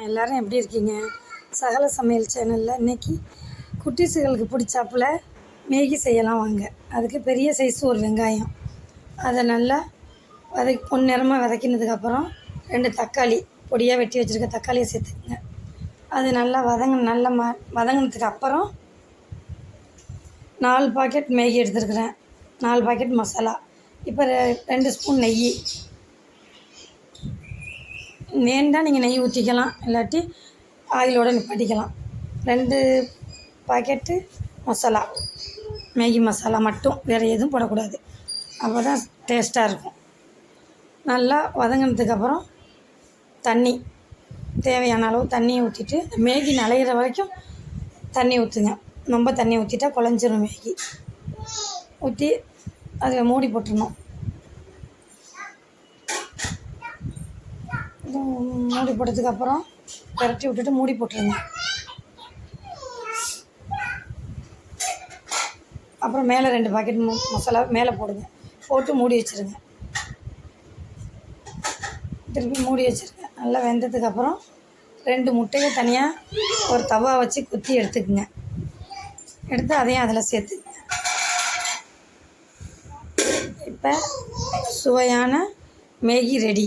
எல்லோரும் எப்படி இருக்கீங்க? சகல சமையல் சேனலில் இன்றைக்கி குட்டீஸுகளுக்கு பிடிச்சாப்புல மேகி செய்யலாம் வாங்க. அதுக்கு பெரிய சைஸ் ஒரு வெங்காயம். அதை நல்லா வதக்கி பொன்னிறமாக வதக்கினதுக்கப்புறம் ரெண்டு தக்காளி பொடியாக வெட்டி வச்சுருக்க தக்காளியை சேர்த்துக்குங்க. அது நல்லா வதங்க நல்லா ம வதங்கினதுக்கு அப்புறம் நாலு பாக்கெட் மேகி எடுத்துருக்குறேன். நாலு பாக்கெட் மசாலா. இப்போ ரெ- ரெண்டு ஸ்பூன் நெய். வேணுண்டா நீங்கள் நெய் ஊற்றிக்கலாம் இல்லாட்டி ஆயிலோட நிப்பாட்டிக்கலாம். ரெண்டு பாக்கெட்டு மசாலா மேகி மசாலா மட்டும் வேறு எதுவும் போடக்கூடாது. அப்போ தான் டேஸ்ட்டாக இருக்கும். நல்லா வதங்கினதுக்கப்புறம் தண்ணி தேவையான அளவு தண்ணியை ஊற்றிட்டு மேகி நலையிற வரைக்கும் தண்ணி ஊற்றுங்க ரொம்ப தண்ணி ஊற்றிட்டா குழஞ்சிரும் மேகி. ஊற்றி அதை மூடி போட்டுருணும் மூடி போட்டதுக்கப்புறம் பரட்டி விட்டுட்டு மூடி போட்டுருங்க அப்புறம் மேலே ரெண்டு பாக்கெட் மசாலா மேலே போடுங்க. போட்டு மூடி வச்சுருங்க. திருப்பி மூடி வச்சுருங்க. நல்லா வெந்ததுக்கப்புறம் ரெண்டு முட்டையை தனியாக ஒரு தவா வச்சு குத்தி எடுத்துக்குங்க. எடுத்து அதையும் அதில் சேர்த்துக்குங்க. இப்போ சுவையான மேகி ரெடி